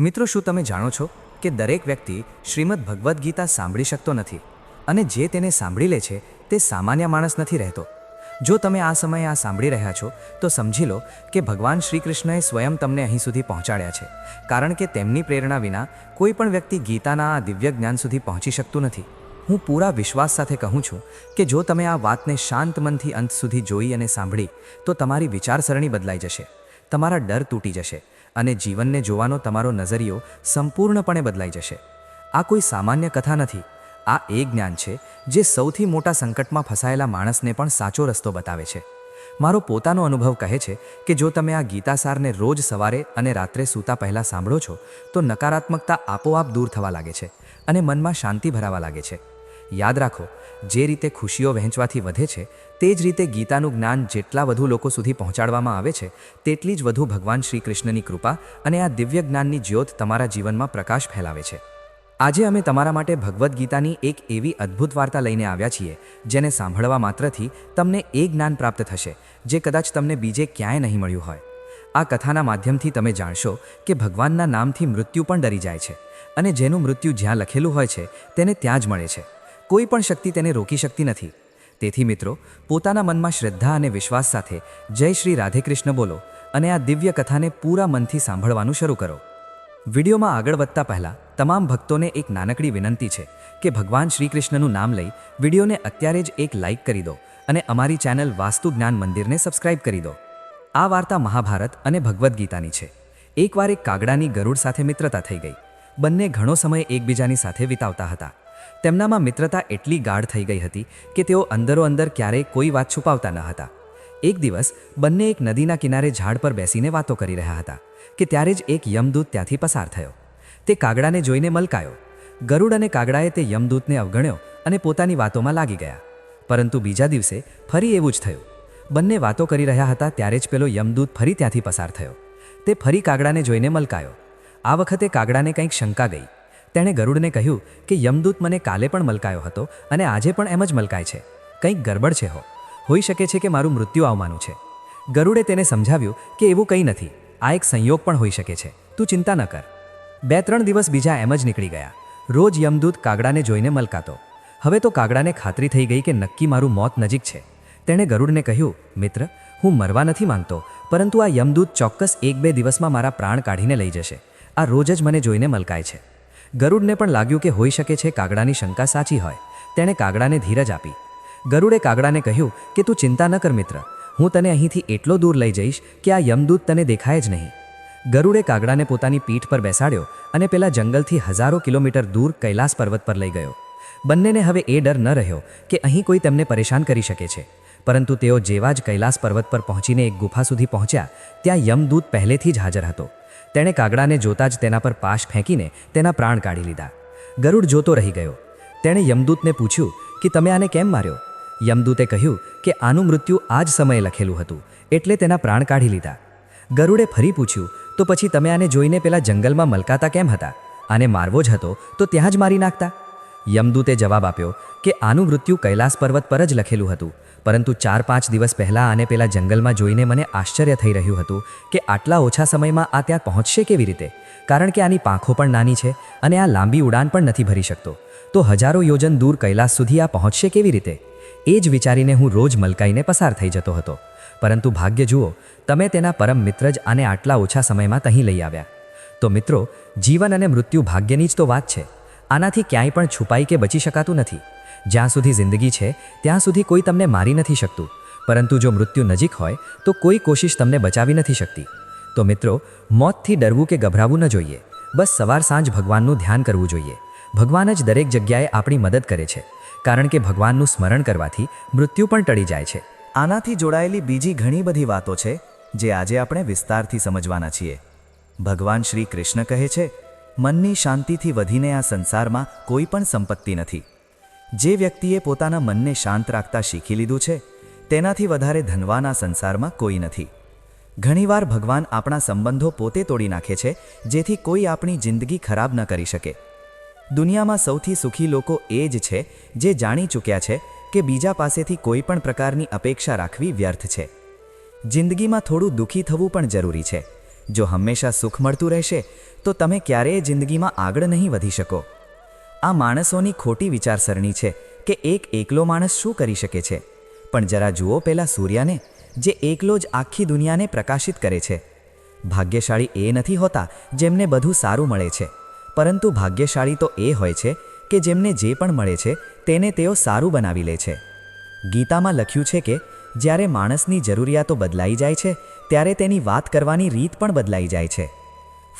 મિત્રો શું તમે જાણો છો કે દરેક વ્યક્તિ શ્રીમદ ભગવદ્ ગીતા સાંભળી શકતો નથી અને જે તેને સાંભળી લે છે તે સામાન્ય માણસ નથી રહેતો? જો તમે આ સમયે આ સાંભળી રહ્યા છો, તો સમજી લો કે ભગવાન શ્રી કૃષ્ણએ સ્વયં તમને અહીં સુધી પહોંચાડ્યા છે. કારણ કે તેમની પ્રેરણા વિના કોઈ પણ વ્યક્તિ ગીતાના આ દિવ્ય જ્ઞાન સુધી પહોંચી શકતું નથી. હું પૂરા વિશ્વાસ સાથે કહું છું કે જો તમે આ વાતને શાંત મનથી અંત સુધી જોઈ અને સાંભળી, તો તમારી વિચારસરણી બદલાઈ જશે. તમારા ડર તૂટી જશે. અને જીવનને જોવાનો તમારો નજરિયો સંપૂર્ણપણે બદલાઈ જશે. આ કોઈ સામાન્ય કથા નથી. આ એ જ્ઞાન છે જે સૌથી મોટા સંકટમાં ફસાયેલા માણસને પણ સાચો રસ્તો બતાવે છે. મારો પોતાનો અનુભવ કહે છે કે જો તમે આ ગીતાસારને રોજ સવારે અને રાત્રે સૂતા પહેલાં સાંભળો છો, તો નકારાત્મકતા આપોઆપ દૂર થવા લાગે છે અને મનમાં શાંતિ ભરાવા લાગે છે. યાદ રાખો, જે રીતે ખુશીઓ વહેંચવાથી વધે છે, તે જ રીતે ગીતાનું જ્ઞાન જેટલા વધુ લોકો સુધી પહોંચાડવામાં આવે છે, તેટલી જ વધુ ભગવાન શ્રી કૃષ્ણની કૃપા અને આ દિવ્ય જ્ઞાનની જ્યોત તમારા જીવનમાં પ્રકાશ ફેલાવે છે. આજે અમે તમારા માટે ભગવદ્ ગીતાની એક એવી અદ્ભુત વાર્તા લઈને આવ્યા છીએ, જેને સાંભળવા માત્રથી તમને એ જ્ઞાન પ્રાપ્ત થશે, જે કદાચ તમને બીજે ક્યાંય નહીં મળ્યું હોય. આ કથાના માધ્યમથી તમે જાણશો કે ભગવાનના નામથી મૃત્યુ પણ ડરી જાય છે, અને જેનું મૃત્યુ જ્યાં લખેલું હોય છે, તેને ત્યાં જ મળે છે. કોઈ પણ શક્તિ તેને રોકી શકતી નથી. તેથી મિત્રો, પોતાના મનમાં શ્રદ્ધા અને વિશ્વાસ સાથે જય શ્રી રાધેકૃષ્ણ બોલો અને આ દિવ્ય કથાને પૂરા મનથી સાંભળવાનું શરૂ કરો. વિડીયોમાં આગળ વધતા પહેલાં તમામ ભક્તોને એક નાનકડી વિનંતી છે કે ભગવાન શ્રી કૃષ્ણનું નામ લઈ વિડીયોને અત્યારે જ એક લાઇક કરી દો અને અમારી ચેનલ વાસ્તુ જ્ઞાન મંદિરને સબસ્ક્રાઇબ કરી દો. આ વાર્તા મહાભારત અને ભગવદ્ ગીતાની છે. એકવાર એક કાગડાની ગરુડ સાથે મિત્રતા થઈ ગઈ. બંને ઘણો સમય એકબીજાની સાથે વિતાવતા હતા. તેમનામાં મિત્રતા એટલી ગાઢ થઈ ગઈ હતી કે તેઓ અંદરો અંદર ક્યારેય કોઈ વાત છુપાવતા ન હતા. એક દિવસ બંને એક નદીના કિનારે ઝાડ પર બેસીને વાતો કરી રહ્યા હતા કે ત્યારે જ એક યમદૂત ત્યાંથી પસાર થયો. તે કાગડાને જોઈને મલકાયો. ગરુડ અને કાગડાએ તે યમદૂતને અવગણ્યો અને પોતાની વાતોમાં લાગી ગયા. પરંતુ બીજા દિવસે ફરી એવું જ થયું. બંને વાતો કરી રહ્યા હતા ત્યારે જ પેલો યમદૂત ફરી ત્યાંથી પસાર થયો. તે ફરી કાગડાને જોઈને મલકાયો. આ વખતે કાગડાને કંઈક શંકા ગઈ. તેણે ગરુડને કહ્યું કે યમદૂત મને કાલે પણ મલકાયો હતો અને આજે પણ એમ જ મલકાય છે. કંઈક ગરબડ છે હો. હોઈ શકે છે કે મારું મૃત્યુ આવવાનું છે. ગરુડે તેને સમજાવ્યું કે એવું કંઈ નથી. આ એક સંયોગ પણ હોઈ શકે છે. તું ચિંતા ન કર. બે ત્રણ દિવસ બીજા એમ જ નીકળી ગયા. રોજ યમદૂત કાગડાને જોઈને મલકાતો. હવે તો કાગડાને ખાતરી થઈ ગઈ કે નક્કી મારું મોત નજીક છે. તેણે ગરુડને કહ્યું, મિત્ર, હું મરવા નથી માંગતો, પરંતુ આ યમદૂત ચોક્કસ એક બે દિવસમાં મારા પ્રાણ કાઢીને લઈ જશે. આ રોજ જ મને જોઈને મલકાય છે. ગરુડને પણ લાગ્યું કે હોઈ શકે છે કાગડાની શંકા સાચી હોય. તેણે કાગડાને ધીરજ આપી. ગરુડે કાગડાને કહ્યું કે, તું ચિંતા ન કર મિત્ર. હું તને અહીંથી એટલો દૂર લઈ જઈશ કે આ યમદૂત તને દેખાય જ નહીં. ગરુડે કાગડાને પોતાની પીઠ પર બેસાડ્યો અને પેલા જંગલથી હજારો કિલોમીટર દૂર કૈલાસ પર્વત પર લઈ ગયો. બંનેને હવે એ ડર ન રહ્યો કે અહીં કોઈ તેમને પરેશાન કરી શકે છે. પરંતુ તેઓ જેવા જ કૈલાસ પર્વત પર પહોંચીને એક ગુફા સુધી પહોંચ્યા, ત્યાં યમદૂત પહેલેથી જ હાજર હતો. તેણે કાગડાને જોતા જ તેના પર પાશ ફેંકીને તેના પ્રાણ કાઢી લીધા. ગરુડ જોતો રહી ગયો. તેણે યમદૂતને પૂછ્યું કે તમે આને કેમ માર્યો? યમદૂતે કહ્યું કે આનું મૃત્યુ આ જ સમયે લખેલું હતું, એટલે તેના પ્રાણ કાઢી લીધા. ગરુડે ફરી પૂછ્યું, તો પછી તમે આને જોઈને પેલા જંગલમાં મલકાતા કેમ હતા? આને મારવો જ હતો, તો ત્યાં જ મારી નાખતા? યમદૂતે જવાબ આપ્યો કે આનું મૃત્યુ કૈલાસ પર્વત પર જ લખેલું હતું પરંતુ ચાર પાંચ દિવસ પહેલાં આને પેલા જંગલમાં જોઈને મને આશ્ચર્ય થઈ રહ્યું હતું કે આટલા ઓછા સમયમાં આ ત્યાં પહોંચશે કેવી રીતે? કારણ કે આની પાંખો પણ નાની છે અને આ લાંબી ઉડાન પણ નથી ભરી શકતો. તો હજારો યોજન દૂર કૈલાસ સુધી આ પહોંચશે કેવી રીતે? એ જ વિચારીને હું રોજ મલકાઈને પસાર થઈ જતો હતો. પરંતુ ભાગ્ય જુઓ, તમે તેના પરમ મિત્ર જ આને આટલા ઓછા સમયમાં તહીં લઈ આવ્યા. તો મિત્રો, જીવન અને મૃત્યુ ભાગ્યની જ તો વાત છે. આનાથી ક્યાંય પણ છુપાઈ કે બચી શકાતું નથી. જ્યાં સુધી જિંદગી છે, ત્યાં સુધી કોઈ તમને મારી નથી શકતું. પરંતુ જો મૃત્યુ નજીક હોય, તો કોઈ કોશિશ તમને બચાવી નથી શકતી. તો મિત્રો, મોતથી ડરવું કે ગભરાવું ન જોઈએ. બસ સવાર સાંજ ભગવાનનું ધ્યાન કરવું જોઈએ. ભગવાન જ દરેક જગ્યાએ આપણી મદદ કરે છે. કારણ કે ભગવાનનું સ્મરણ કરવાથી મૃત્યુ પણ ટળી જાય છે. આનાથી જોડાયેલી બીજી ઘણી બધી વાતો છે, જે આજે આપણે વિસ્તારથી સમજવાના છીએ. ભગવાન શ્રી કૃષ્ણ કહે છે, મનની શાંતિથી વધીને આ સંસારમાં કોઈ પણ સંપત્તિ નથી. જે વ્યક્તિએ પોતાના મનને શાંત રાખતા શીખી લીધું છે, તેનાથી વધારે ધનવાના સંસારમાં કોઈ નથી. ઘણીવાર ભગવાન આપણા સંબંધો પોતે તોડી નાખે છે, જેથી કોઈ આપણી જિંદગી ખરાબ ન કરી શકે. દુનિયામાં સૌથી સુખી લોકો એ જ છે, જે જાણી ચૂક્યા છે કે બીજા પાસેથી કોઈ પણ પ્રકારની અપેક્ષા રાખવી વ્યર્થ છે. જિંદગીમાં થોડું દુઃખી થવું પણ જરૂરી છે. જો હંમેશા સુખ મળતું રહેશે, તો તમે ક્યારેય જિંદગીમાં આગળ નહીં વધી શકો. આ માણસોની ખોટી વિચારસરણી છે કે એક એકલો માણસ શું કરી શકે છે. પણ જરા જુઓ પેલા સૂર્યને, જે એકલો જ આખી દુનિયાને પ્રકાશિત કરે છે. ભાગ્યશાળી એ નથી હોતા જેમને બધું સારું મળે છે. પરંતુ ભાગ્યશાળી તો એ હોય છે કે જેમને જે પણ મળે છે તેને તેઓ સારું બનાવી લે છે. ગીતામાં લખ્યું છે કે, જ્યારે માણસની જરૂરિયાતો બદલાઈ જાય છે, ત્યારે તેની વાત કરવાની રીત પણ બદલાઈ જાય છે.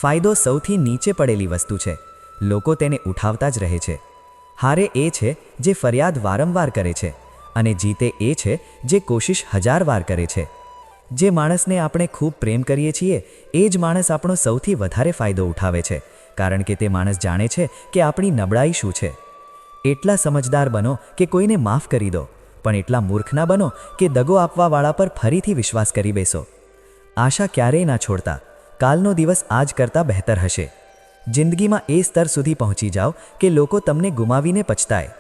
ફાયદો સૌથી નીચે પડેલી વસ્તુ છે. લોકો તેને ઉઠાવતા જ રહે છે. હારે એ છે જે ફરિયાદ વારંવાર કરે છે અને જીતે એ છે જે કોશિશ હજાર વાર કરે છે. જે માણસને આપણે ખૂબ પ્રેમ કરીએ છીએ, એ જ માણસ આપણો સૌથી વધારે ફાયદો ઉઠાવે છે, કારણ કે તે માણસ જાણે છે કે આપણી નબળાઈ શું છે. એટલા સમજદાર બનો કે કોઈને માફ કરી દો, પણ એટલા મૂર્ખ ના બનો કે દગો આપવાવાળા પર ફરીથી વિશ્વાસ કરી બેસો. આશા ક્યારેય ના છોડતા. કાલનો દિવસ આજ કરતાં બહેતર હશે. જિંદગીમાં એ સ્તર સુધી પહોંચી જાઓ કે લોકો તમને ગુમાવીને પછતાય.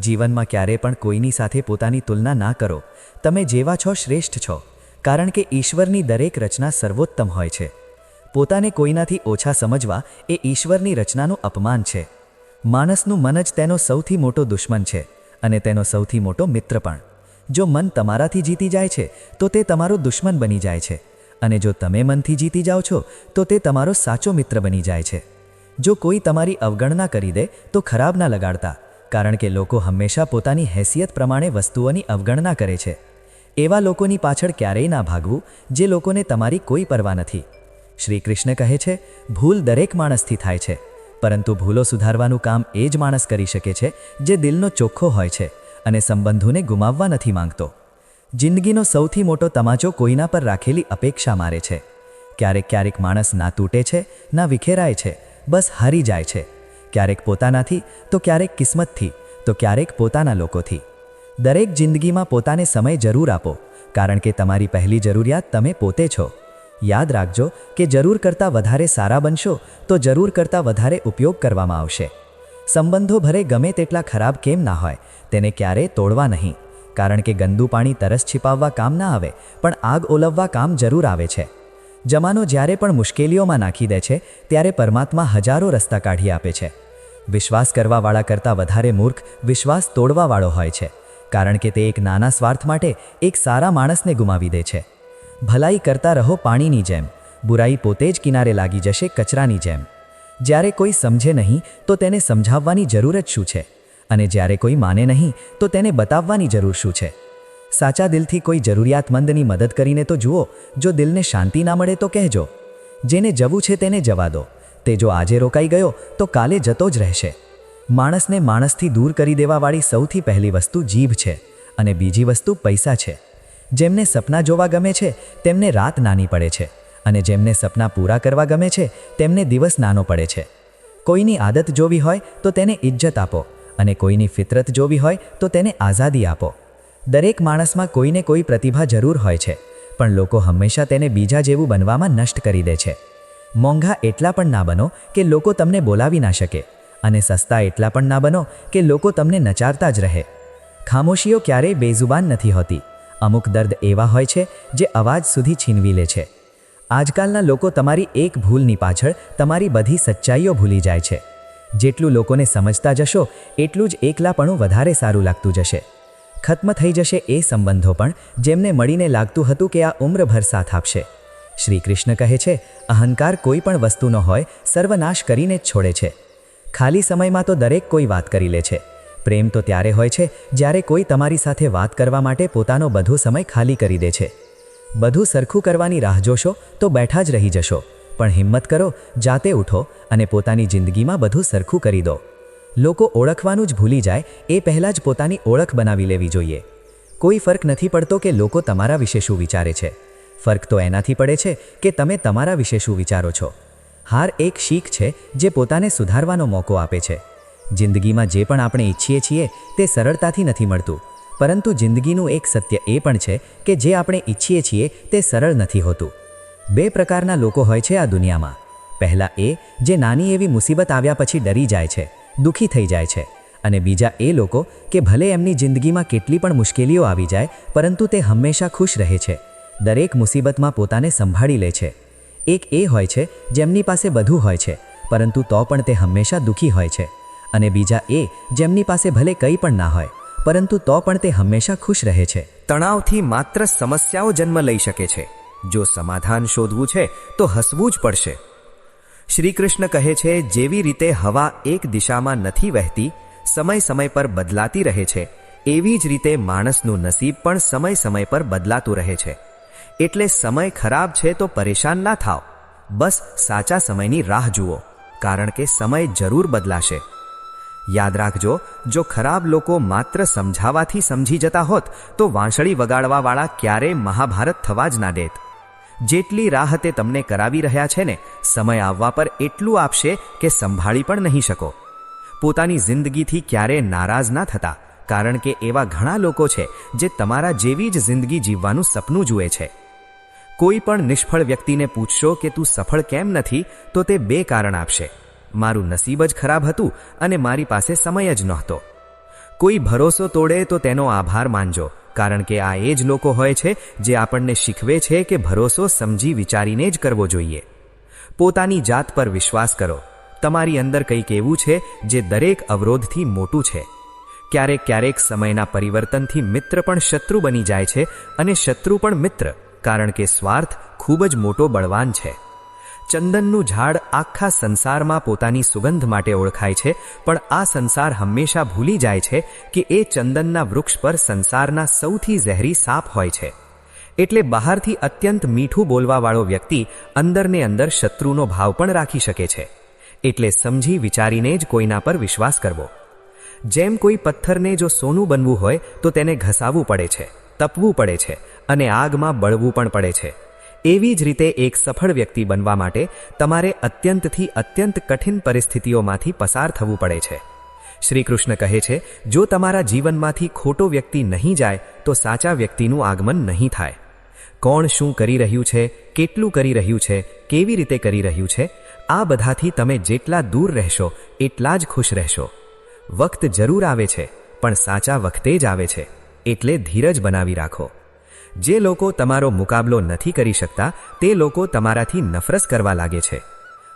જીવનમાં ક્યારે પણ કોઈની સાથે પોતાની તુલના ના કરો. તમે જેવા છો શ્રેષ્ઠ છો, કારણ કે ઈશ્વરની દરેક રચના સર્વોત્તમ હોય છે. પોતાને કોઈનાથી ઓછા સમજવા એ ઈશ્વરની રચનાનું અપમાન છે. માણસનું મન જ તેનો સૌથી મોટો દુશ્મન છે અને તેનો સૌથી મોટો મિત્ર પણ. જો મન તમારાથી જીતી જાય છે, તો તે તમારો દુશ્મન બની જાય છે અને જો તમે મનથી જીતી જાઓ છો, તો તે તમારો સાચો મિત્ર બની જાય છે. જો કોઈ તમારી અવગણના કરી દે, તો ખરાબ ના લગાડતા, કારણ કે લોકો હંમેશા પોતાની હેસિયત પ્રમાણે વસ્તુઓની અવગણના કરે છે. એવા લોકોની પાછળ ક્યારેય ના ભાગવું, જે લોકોને તમારી કોઈ પરવા નથી. શ્રી કૃષ્ણ કહે છે, ભૂલ દરેક માણસથી થાય છે, પરંતુ ભૂલો સુધારવાનું કામ એ જ માણસ કરી શકે છે, જે દિલનો ચોખ્ખો હોય છે અને સંબંધોને ગુમાવવા નથી માંગતો. જિંદગીનો સૌથી મોટો તમાચો કોઈના પર રાખેલી અપેક્ષા મારે છે. ક્યારેક ક્યારેક માણસ ના તૂટે છે, ના વિખેરાય છે બસ હારી જાય છે. ક્યારેક પોતાનાથી, તો ક્યારેક કિસ્મતથી, તો ક્યારેક પોતાના લોકોથી. દરેક જિંદગીમાં પોતાને સમય જરૂર આપો, કારણ કે તમારી પહેલી જરૂરિયાત તમે પોતે છો. યાદ રાખજો કે જરૂર કરતાં વધારે સારા બનશો, તો જરૂર કરતાં વધારે ઉપયોગ કરવામાં આવશે. સંબંધો ભરે ગમે તેટલા ખરાબ કેમ ના હોય, તેને ક્યારેય તોડવા નહીં. કારણ કે ગંદુ પાણી તરસ છિપાવવા કામ ના આવે, પણ આગ ઓલવવા કામ જરૂર આવે છે. જમાનો જ્યારે પણ મુશ્કેલીઓમાં નાખી દે છે, ત્યારે પરમાત્મા હજારો રસ્તા કાઢી આપે છે. વિશ્વાસ કરવાવાળા કરતાં વધારે મૂર્ખ વિશ્વાસ તોડવાવાળો હોય છે, કારણ કે તે એક નાના સ્વાર્થ માટે એક સારા માણસને ગુમાવી દે છે. ભલાઈ કરતા રહો પાણીની જેમ, બુરાઈ પોતે જ કિનારે લાગી જશે કચરાની જેમ. જ્યારે કોઈ સમજે નહીં, તો તેને સમજાવવાની જરૂર જ શું છે? અને જ્યારે કોઈ માને નહીં, તો તેને બતાવવાની જરૂર શું છે? સાચા દિલથી કોઈ જરૂરિયાતમંદની મદદ કરીને તો જુઓ, જો દિલને શાંતિ ના મળે તો કહેજો. જેને જવું છે તેને જવા દો. તે જો આજે રોકાઈ ગયો, તો કાલે જતો જ રહેશે. માણસને માણસથી દૂર કરી દેવાવાળી સૌથી પહેલી વસ્તુ જીભ છે અને બીજી વસ્તુ પૈસા છે. જેમને સપના જોવા ગમે છે, તેમને રાત નાની પડે છે અને જેમને સપના પૂરા કરવા ગમે છે, તેમને દિવસ નાનો પડે છે. કોઈની આદત જોવી હોય, તો તેને ઇજ્જત આપો અને કોઈની ફિતરત જોવી હોય, તો તેને આઝાદી આપો. દરેક માણસમાં કોઈને કોઈ પ્રતિભા જરૂર હોય છે, પણ લોકો હંમેશા તેને બીજા જેવું બનવામાં નષ્ટ કરી દે છે. મોંઘા એટલા પણ ના બનો કે લોકો તમને બોલાવી ના શકે અને સસ્તા એટલા પણ ના બનો કે લોકો તમને નચારતા જ રહે. ખામોશીઓ ક્યારેય બેઝુબાન નથી હોતી. અમુક દર્દ એવા હોય છે જે અવાજ સુધી છીનવી લે છે. આજકાલના લોકો તમારી એક ભૂલની પાછળ તમારી બધી સચ્ચાઈઓ ભૂલી જાય છે. જેટલું લોકોને સમજતા જશો, એટલું જ એકલાપણું વધારે સારું લાગતું જશે. ખત્મ થઈ જશે એ સંબંધો પણ જેમને મળીને લાગતું હતું કે આ ઉમ્રભર સાથ આપશે. શ્રી કૃષ્ણ કહે છે, અહંકાર કોઈ પણ વસ્તુનો હોય, સર્વનાશ કરીને જ છોડે છે. ખાલી સમયમાં તો દરેક કોઈ વાત કરી લે છે. પ્રેમ તો ત્યારે હોય છે, જ્યારે કોઈ તમારી સાથે વાત કરવા માટે પોતાનો બધો સમય ખાલી કરી દે છે. બધું સરખું કરવાની રાહ જોશો તો બેઠા જ રહી જશો. પણ હિંમત કરો, જાતે ઉઠો અને પોતાની જિંદગીમાં બધું સરખું કરી દો. લોકો ઓળખવાનું જ ભૂલી જાય, એ પહેલાં જ પોતાની ઓળખ બનાવી લેવી જોઈએ. કોઈ ફરક નથી પડતો કે લોકો તમારા વિશે શું વિચારે છે. ફરક તો એનાથી પડે છે કે તમે તમારા વિશે શું વિચારો છો. હાર એક શીખ છે જે પોતાને સુધારવાનો મોકો આપે છે. જિંદગીમાં જે પણ આપણે ઈચ્છીએ છીએ, તે સરળતાથી નથી મળતું. પરંતુ જિંદગીનું એક સત્ય એ પણ છે કે જે આપણે ઈચ્છીએ છીએ, તે સરળ નથી હોતું. બે પ્રકારના લોકો હોય છે આ દુનિયામાં. પહેલાં એ, જે નાની એવી મુસીબત આવ્યા પછી ડરી જાય છે. દુઃખી થઈ જાય છે. અને બીજા એ લોકો કે ભલે એમની જિંદગીમાં કેટલી પણ મુશ્કેલીઓ આવી જાય, પરંતુ તે હંમેશા ખુશ રહે છે. દરેક મુસીબતમાં પોતાને સંભાળી લે છે. એક એ હોય છે, જેમની પાસે બધું હોય છે, પરંતુ તો પણ તે હંમેશા દુઃખી હોય છે. અને બીજા એ, જેમની પાસે ભલે કંઈ પણ ના હોય, પરંતુ તો પણ તે હંમેશા ખુશ રહે છે. તણાવથી માત્ર સમસ્યાઓ જન્મ લઈ શકે છે. જો સમાધાન શોધવું છે, તો હસવું જ પડશે. શ્રી કૃષ્ણ કહે છે, જેવી રીતે હવા એક દિશામાં નથી વહેતી, સમય સમય પર બદલાતી રહે છે. એવી જ રીતે માણસનું નસીબ પણ સમય સમય પર બદલાતું રહે છે. એટલે સમય ખરાબ છે તો પરેશાન ના થાવ. બસ સાચા સમયની રાહ જુઓ, કારણ કે સમય જરૂર બદલાશે. યાદ રાખજો, જો ખરાબ લોકો માત્ર સમજાવવાથી સમજી જતા હોત, તો વાંસળી વગાડવાવાળા ક્યારેય મહાભારત થવા જ ના દેત. જેટલી રાહ તે તમને કરાવી રહ્યા છે ને, સમય આવવા પર એટલું આપશે કે સંભાળી પણ નહીં શકો. પોતાની જિંદગીથી ક્યારેય નારાજ ના થતા, કારણ કે એવા ઘણા લોકો છે જે તમારા જેવી જ જિંદગી જીવવાનું સપનું જુએ છે. કોઈ પણ નિષ્ફળ વ્યક્તિને પૂછશો કે તું સફળ કેમ નથી, તો તે બે કારણ આપશે. મારું નસીબ જ ખરાબ હતું અને મારી પાસે સમય જ નહોતો. કોઈ ભરોસો તોડે તો તેનો આભાર માનજો, કારણ કે આ એ જ લોકો હોય છે જે આપણને શીખવે છે કે ભરોસો સમજી વિચારીને જ કરવો જોઈએ. પોતાની જાત પર વિશ્વાસ કરો. તમારી અંદર કંઈક એવું છે જે દરેક અવરોધથી મોટું છે. ક્યારેક ક્યારેક સમયના પરિવર્તનથી મિત્ર પણ શત્રુ બની જાય છે અને શત્રુ પણ મિત્ર, કારણ કે સ્વાર્થ ખૂબ જ મોટો બળવાન છે. ચંદનનું ઝાડ આખા સંસારમાં પોતાની સુગંધ માટે ઓળખાય છે, પણ આ સંસાર હંમેશા ભૂલી જાય છે કે એ ચંદનના વૃક્ષ પર સંસારના સૌથી ઝેરી સાપ હોય છે. એટલે બહારથી અત્યંત મીઠું બોલવાવાળો વ્યક્તિ અંદરને અંદર શત્રુનો ભાવ પણ રાખી શકે છે. એટલે સમજી વિચારીને જ કોઈના પર વિશ્વાસ કરવો. જેમ કોઈ પથ્થરને જો સોનું બનવું હોય તો તેને ઘસાવવું પડે છે, તપવું પડે છે અને આગમાં બળવું પણ પડે છે. એવી જ રીતે એક સફળ વ્યક્તિ બનવા માટે તમારે અત્યંતથી અત્યંત કઠિન પરિસ્થિતિઓમાંથી પસાર થવું પડે છે. શ્રી કૃષ્ણ કહે છે, જો તમારા જીવનમાંથી ખોટો વ્યક્તિ નહીં જાય, તો સાચા વ્યક્તિનું આગમન નહીં થાય. કોણ શું કરી રહ્યું છે, કેટલું કરી રહ્યું છે, કેવી રીતે કરી રહ્યું છે, આ બધાથી તમે જેટલા દૂર રહેશો, એટલા જ ખુશ રહેશો. વખત જરૂર આવે છે, પણ સાચા વખતે જ આવે છે. એટલે ધીરજ બનાવી રાખો. જે લોકો તમારો મુકાબલો નથી કરી શકતા, તે લોકો તમારાથી નફરત કરવા લાગે છે.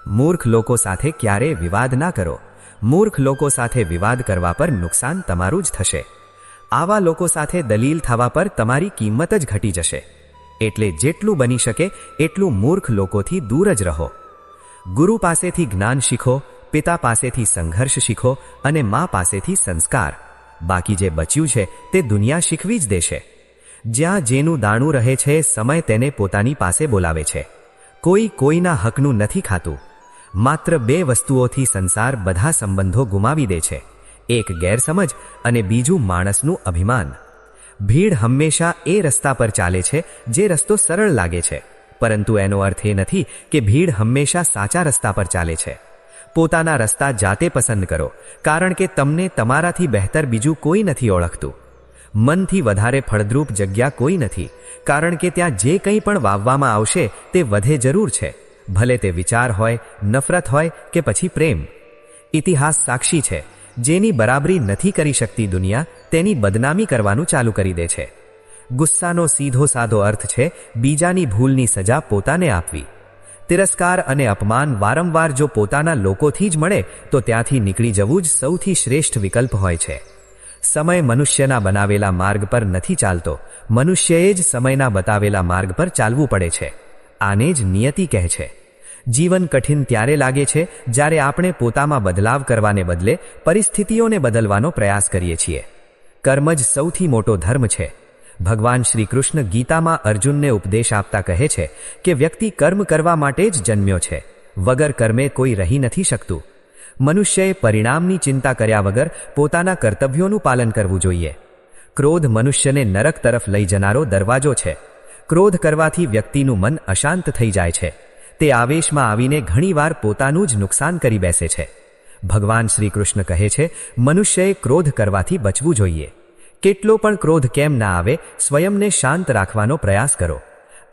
મૂર્ખ લોકો સાથે ક્યારેય વિવાદ ના કરો. મૂર્ખ લોકો સાથે વિવાદ કરવા પર નુકસાન તમારું જ થશે. આવા લોકો સાથે દલીલ થવા પર તમારી કિંમત જ ઘટી જશે. એટલે જેટલું બની શકે, એટલું મૂર્ખ લોકોથી દૂર જ રહો. ગુરુ પાસેથી જ્ઞાન શીખો, પિતા પાસેથી સંઘર્ષ શીખો અને મા પાસેથી સંસ્કાર. બાકી જે બચ્યું છે, તે દુનિયા શીખવી જ દેશે. જ્યાં જેનું દાણું રહે છે, સમય તેને પોતાની પાસે બોલાવે છે. કોઈ કોઈના હકનું નથી ખાતું. માત્ર બે વસ્તુઓથી સંસાર બધા સંબંધો ગુમાવી દે છે. એક ગેરસમજ અને બીજું માણસનું અભિમાન. ભીડ હંમેશા એ રસ્તા પર ચાલે છે, જે રસ્તો સરળ લાગે છે. પરંતુ એનો અર્થ એ નથી કે ભીડ હંમેશા સાચા રસ્તા પર ચાલે છે. પોતાના રસ્તા જાતે પસંદ કરો, કારણ કે તમને તમારાથી બહેતર બીજું કોઈ નથી ઓળખતું. મનથી વધારે ફળદ્રુપ જગ્યા કોઈ નથી, કારણ કે ત્યાં જે કંઈ પણ વાવવામાં આવશે તે વધે જરૂર છે. ભલે તે વિચાર હોય, નફરત હોય કે પછી પ્રેમ. ઇતિહાસ સાક્ષી છે, જેની બરાબરી નથી કરી શકતી દુનિયા, તેની બદનામી કરવાનું ચાલુ કરી દે છે. ગુસ્સાનો સીધો સાધો અર્થ છે, બીજાની ભૂલની સજા પોતાને આપવી. તિરસ્કાર અને અપમાન વારંવાર જો પોતાના લોકોથી જ મળે, તો ત્યાંથી નીકળી જવું જ સૌથી શ્રેષ્ઠ વિકલ્પ હોય છે. સમય મનુષ્યના બનાવેલા માર્ગ પર નથી ચાલતો. મનુષ્યએ જ સમયના બતાવેલા માર્ગ પર ચાલવું પડે છે. આને જ નિયતિ કહે છે. જીવન કઠિન ત્યારે લાગે છે, જ્યારે આપણે પોતામાં બદલાવ કરવાને બદલે પરિસ્થિતિઓને બદલવાનો પ્રયાસ કરીએ છીએ. કર્મ જ સૌથી મોટો ધર્મ છે. ભગવાન શ્રી કૃષ્ણ ગીતામાં અર્જુનને ઉપદેશ આપતા કહે છે કે વ્યક્તિ કર્મ કરવા માટે જ જન્મ્યો છે. વગર કર્મે કોઈ રહી નથી શકતું. મનુષ્યએ પરિણામની ચિંતા કર્યા વગર પોતાના કર્તવ્યોનું પાલન કરવું જોઈએ. ક્રોધ મનુષ્યને નરક તરફ લઈ જનારો દરવાજો છે. ક્રોધ કરવાથી વ્યક્તિનું મન અશાંત થઈ જાય છે. તે આવેશમાં આવીને ઘણીવાર પોતાનું જ નુકસાન કરી બેસે છે. ભગવાન શ્રી કૃષ્ણ કહે છે, મનુષ્યએ ક્રોધ કરવાથી બચવું જોઈએ. કેટલો પણ ક્રોધ કેમ ના આવે, સ્વયંને શાંત રાખવાનો પ્રયાસ કરો.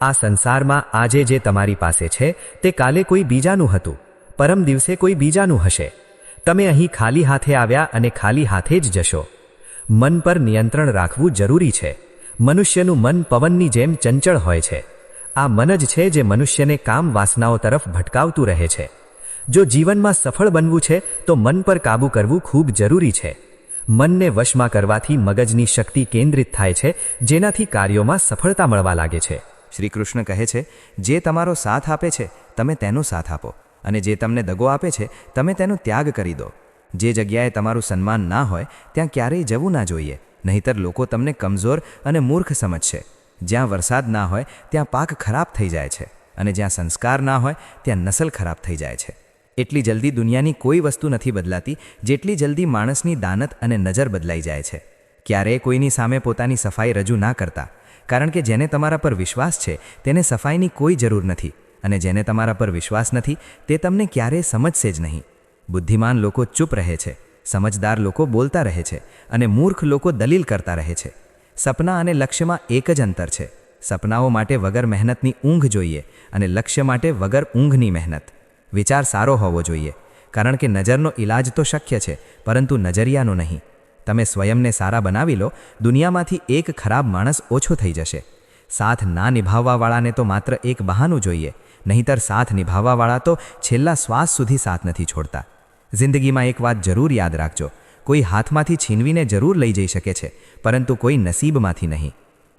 આ સંસારમાં આજે જે તમારી પાસે છે, તે કાલે કોઈ બીજાનું હતું. પરમ દિવસે કોઈ બીજાનું હશે. તમે અહીં ખાલી હાથે આવ્યા અને ખાલી હાથે જ જશો. મન પર નિયંત્રણ રાખવું જરૂરી છે. મનુષ્યનું મન પવનની જેમ ચંચળ હોય છે. આ મન જ છે જે મનુષ્યને કામ વાસનાઓ તરફ ભટકાવતું રહે છે. જો જીવનમાં સફળ બનવું છે, તો મન પર કાબૂ કરવું ખૂબ જરૂરી છે. મનને વશમાં કરવાથી મગજની શક્તિ કેન્દ્રિત થાય છે, જેનાથી કાર્યોમાં સફળતા મળવા લાગે છે. શ્રી કૃષ્ણ કહે છે, જે તમારો સાથ આપે છે, તમે તેનો સાથ આપો. અને જે તમને દગો આપે છે, તમે તેનો ત્યાગ કરી દો. જે જગ્યાએ તમારું સન્માન ના હોય, ત્યાં ક્યારેય જવું ના જોઈએ. નહીંતર લોકો તમને કમજોર અને મૂર્ખ સમજશે. જ્યાં વરસાદ ના હોય, ત્યાં પાક ખરાબ થઈ જાય છે. અને જ્યાં સંસ્કાર ના હોય, ત્યાં નસલ ખરાબ થઈ જાય છે. એટલી જલ્દી દુનિયાની કોઈ વસ્તુ નથી બદલાતી, જેટલી જલ્દી માણસની દાનત અને નજર બદલાઈ જાય છે. ક્યારેય કોઈની સામે પોતાની સફાઈ રજૂ ના કરતા. કારણ કે જેને તમારા પર વિશ્વાસ છે, તેને સફાઈની કોઈ જરૂર નથી. અને જેને તમારા પર વિશ્વાસ નથી, તે તમને ક્યારેય સમજશે જ નહીં. બુદ્ધિમાન લોકો ચૂપ રહે છે, સમજદાર લોકો બોલતા રહે છે અને મૂર્ખ લોકો દલીલ કરતા રહે છે. સપના અને લક્ષ્યમાં એક જ અંતર છે. સપનાઓ માટે વગર મહેનતની ઊંઘ જોઈએ અને લક્ષ્ય માટે વગર ઊંઘની મહેનત. વિચાર સારો હોવો જોઈએ, કારણ કે નજરનો ઈલાજ તો શક્ય છે, પરંતુ નજરિયાનો નહીં. તમે સ્વયંને સારા બનાવી લો, દુનિયામાંથી એક ખરાબ માણસ ઓછો થઈ જશે. સાથ ના નિભાવવાવાળાને તો માત્ર એક બહાનું જોઈએ, નહીંતર સાથ નિભાવવાવાળા તો છેલ્લા શ્વાસ સુધી સાથ નથી છોડતા. જિંદગીમાં એક વાત જરૂર યાદ રાખજો, કોઈ હાથમાંથી છીનવીને જરૂર લઈ જઈ શકે છે, પરંતુ કોઈ નસીબમાંથી નહીં.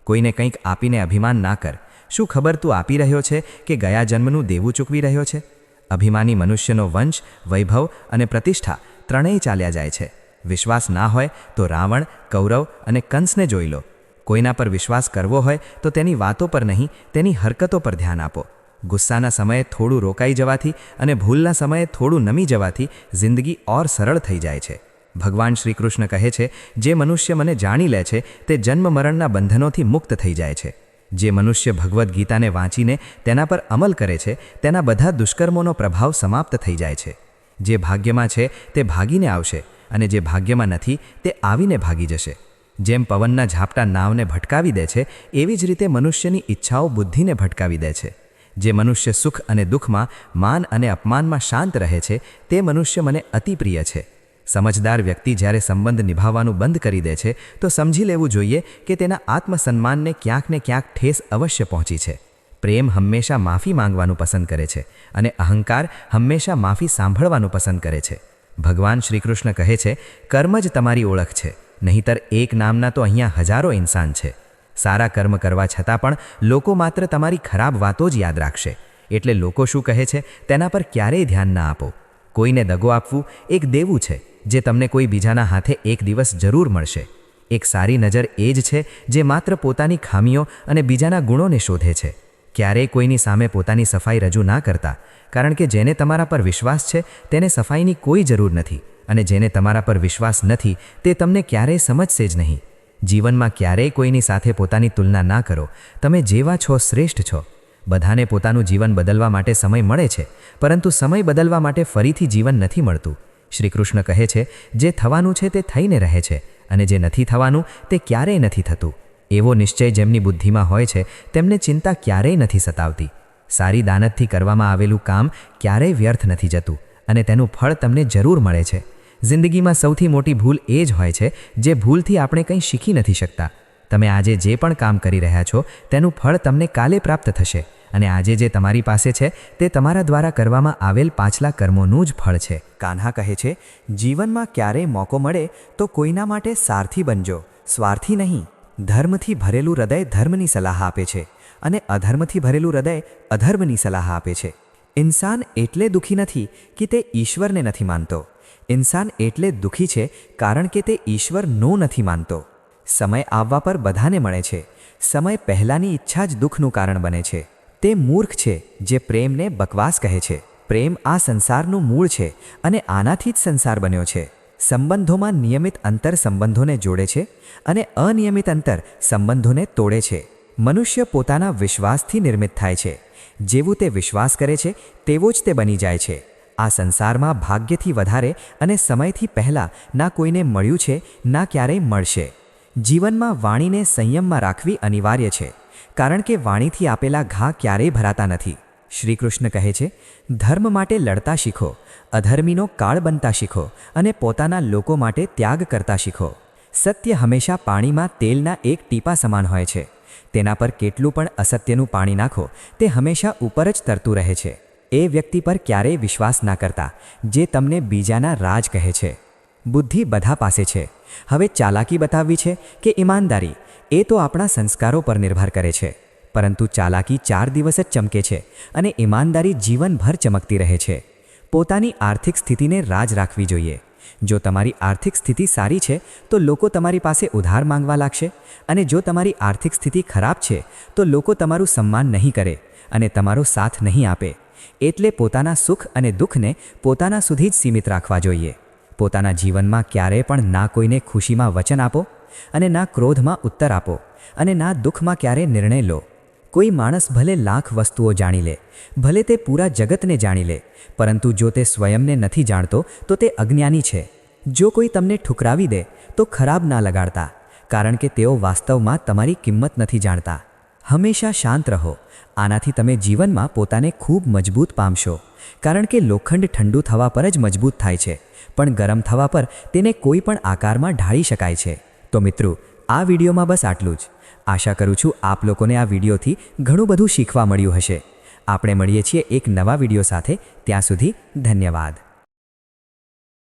કોઈને કંઈક આપીને અભિમાન ના કર, શું ખબર તું આપી રહ્યો છે કે ગયા જન્મનું દેવું ચૂકવી રહ્યો છે? અભિમાની મનુષ્યનો વંશ, વૈભવ અને પ્રતિષ્ઠા ત્રણેય ચાલ્યા જાય છે. વિશ્વાસ ના હોય તો રાવણ, કૌરવ અને કંસને જોઈ લો. કોઈના પર વિશ્વાસ કરવો હોય તો તેની વાતો પર નહીં, તેની હરકતો પર ધ્યાન આપો. ગુસ્સાના સમયે થોડું રોકાઈ જવાથી અને ભૂલના સમયે થોડું નમી જવાથી જિંદગી ઓર સરળ થઈ જાય છે. ભગવાન શ્રી કૃષ્ણ કહે છે, જે મનુષ્ય મને જાણી લે છે, તે જન્મ મરણના બંધનોથી મુક્ત થઈ જાય છે. જે મનુષ્ય ભગવદ્ ગીતાને વાંચીને તેના પર અમલ કરે છે, તેના બધા દુષ્કર્મોનો પ્રભાવ સમાપ્ત થઈ જાય છે. જે ભાગ્યમાં છે, તે ભાગીને આવશે અને જે ભાગ્યમાં નથી, તે આવીને ભાગી જશે. જેમ પવનના ઝાપટા નાવને ભટકાવી દે છે, એવી જ રીતે મનુષ્યની ઈચ્છાઓ બુદ્ધિને ભટકાવી દે છે. જે મનુષ્ય સુખ અને દુઃખમાં, માન અને અપમાનમાં શાંત રહે છે, તે મનુષ્ય મને અતિપ્રિય છે. સમજદાર વ્યક્તિ જ્યારે સંબંધ નિભાવવાનું બંધ કરી દે છે, તો સમજી લેવું જોઈએ કે તેના આત્મસન્માનને ક્યાંક ને ક્યાંક ઠેસ અવશ્ય પહોંચી છે. પ્રેમ હંમેશા માફી માંગવાનું પસંદ કરે છે અને અહંકાર હંમેશા માફી સાંભળવાનું પસંદ કરે છે. ભગવાન શ્રીકૃષ્ણ કહે છે, કર્મ જ તમારી ઓળખ છે. નહીંતર એક નામના તો અહીંયા હજારો ઇન્સાન છે. સારા કર્મ કરવા છતાં પણ લોકો માત્ર તમારી ખરાબ વાતો જ યાદ રાખશે. એટલે લોકો શું કહે છે? તેના પર ક્યારેય ધ્યાન ના આપો. કોઈને દગો આપવું એક દેવું છે, જે તમને કોઈ બીજાના હાથે એક દિવસ જરૂર મળશે. એક સારી નજર એ જ છે, જે માત્ર પોતાની ખામીઓ અને બીજાના ગુણોને શોધે છે. ક્યારેય કોઈની સામે પોતાની સફાઈ રજૂ ના કરતા, કારણ કે જેને તમારા પર વિશ્વાસ છે, તેને સફાઈની કોઈ જરૂર નથી. અને જેને તમારા પર વિશ્વાસ નથી, તે તમને ક્યારેય સમજશે જ નહીં. જીવનમાં ક્યારેય કોઈની સાથે પોતાની તુલના ના કરો. તમે જેવા છો, શ્રેષ્ઠ છો. બધાને પોતાનું જીવન બદલવા માટે સમય મળે છે, પરંતુ સમય બદલવા માટે ફરીથી જીવન નથી મળતું. શ્રીકૃષ્ણ કહે છે, જે થવાનું છે તે થઈને રહે છે, અને જે નથી થવાનું, તે ક્યારેય નથી થતું. એવો નિશ્ચય જેમની બુદ્ધિમાં હોય છે, તેમને ચિંતા ક્યારેય નથી સતાવતી. સારી દાનતથી કરવામાં આવેલું કામ ક્યારેય વ્યર્થ નથી જતું. અને તેનું ફળ તમને જરૂર મળે છે. જિંદગીમાં સૌથી મોટી ભૂલ એ જ હોય છે, જે ભૂલથી આપણે કંઈ શીખી નથી શકતા. તમે આજે જે પણ કામ કરી રહ્યા છો, તેનું ફળ તમને કાલે પ્રાપ્ત થશે. અને આજે જે તમારી પાસે છે, તે તમારા દ્વારા કરવામાં આવેલ પાછલા કર્મોનું જ ફળ છે. કાન્હા કહે છે, જીવનમાં ક્યારેય મોકો મળે, તો કોઈના માટે સારથી બનજો. સ્વાર્થી નહીં. ધર્મથી ભરેલું હૃદય ધર્મની સલાહ આપે છે. અને અધર્મથી ભરેલું હૃદય અધર્મની સલાહ આપે છે. ઇન્સાન એટલે દુઃખી નથી કે તે ઈશ્વરને નથી માનતો. ઇન્સાન એટલે દુઃખી છે કારણ કે તે ઈશ્વરનો નથી માનતો. સમય આવવા પર બધાને મળે છે. સમય પહેલાંની ઈચ્છા જ દુઃખનું કારણ બને છે. તે મૂર્ખ છે જે પ્રેમને બકવાસ કહે છે. પ્રેમ આ સંસારનું મૂળ છે અને આનાથી જ સંસાર બન્યો છે. સંબંધોમાં નિયમિત અંતર સંબંધોને જોડે છે અને અનિયમિત અંતર સંબંધોને તોડે છે. મનુષ્ય પોતાના વિશ્વાસથી નિર્મિત થાય છે. જેવું તે વિશ્વાસ કરે છે, તેવો જ તે બની જાય છે. આ સંસારમાં ભાગ્યથી વધારે અને સમયથી પહેલાં ના કોઈને મળ્યું છે, ના ક્યારેય મળશે. જીવનમાં વાણીને સંયમમાં રાખવી અનિવાર્ય છે, કારણ કે વાણીથી આપેલા ઘા ક્યારેય ભરાતા નથી. શ્રી કૃષ્ણ કહે છે, ધર્મ માટે લડતા શીખો, અધર્મીનો કાળ બનતા શીખો અને પોતાના લોકો માટે ત્યાગ કરતા શીખો. સત્ય હંમેશા પાણીમાં તેલના એક ટીપા સમાન હોય છે. તેના પર કેટલું પણ અસત્યનું પાણી નાખો, તે હંમેશા ઉપર જ તરતું રહે છે. એ વ્યક્તિ પર ક્યારેય વિશ્વાસ ના કરતા, જે તમને બીજાના રાજ કહે છે. બુદ્ધિ બધા પાસે છે. હવે ચાલાકી બતાવવી છે કે ઈમાનદારી, એ તો આપણા સંસ્કારો પર નિર્ભર કરે છે. પરંતુ ચાલાકી ચાર દિવસ જ ચમકે છે અને ઈમાનદારી જીવનભર ચમકતી રહે છે. પોતાની આર્થિક સ્થિતિને રાજ રાખવી જોઈએ. જો તમારી આર્થિક સ્થિતિ સારી છે, તો લોકો તમારી પાસે ઉધાર માંગવા લાગશે અને જો તમારી આર્થિક સ્થિતિ ખરાબ છે, તો લોકો તમારું સન્માન નહીં કરે અને તમારો સાથ નહીં આપે. એટલે પોતાના સુખ અને દુઃખને પોતાના સુધી જ સીમિત રાખવા જોઈએ. પોતાના જીવનમાં ક્યારેય પણ ના કોઈને ખુશીમાં વચન આપો અને ના ક્રોધમાં ઉત્તર આપો અને ના દુઃખમાં ક્યારે નિર્ણય લો. કોઈ માણસ ભલે લાખ વસ્તુઓ જાણી લે, ભલે તે પૂરા જગતને જાણી લે, પરંતુ જો તે સ્વયંને નથી જાણતો, તો તે અજ્ઞાની છે. જો કોઈ તમને ઠુકરાવી દે, તો ખરાબ ના લગાડતા, કારણ કે તેઓ વાસ્તવમાં તમારી કિંમત નથી જાણતા. હંમેશા શાંત રહો, આનાથી તમે જીવનમાં પોતાને ખૂબ મજબૂત પામશો, કારણ કે લોખંડ ઠંડુ થવા પર જ મજબૂત થાય છે, પણ ગરમ થવા પર તેને કોઈ પણ આકારમાં ઢાળી શકાય છે. તો મિત્રો, આ વિડીયોમાં બસ આટલું જ. આશા કરું છું આપ લોકોને આ વિડીયોથી ઘણું બધું શીખવા મળ્યું હશે. આપણે મળીએ છીએ એક નવા વીડિયો સાથે. ત્યાં સુધી ધન્યવાદ.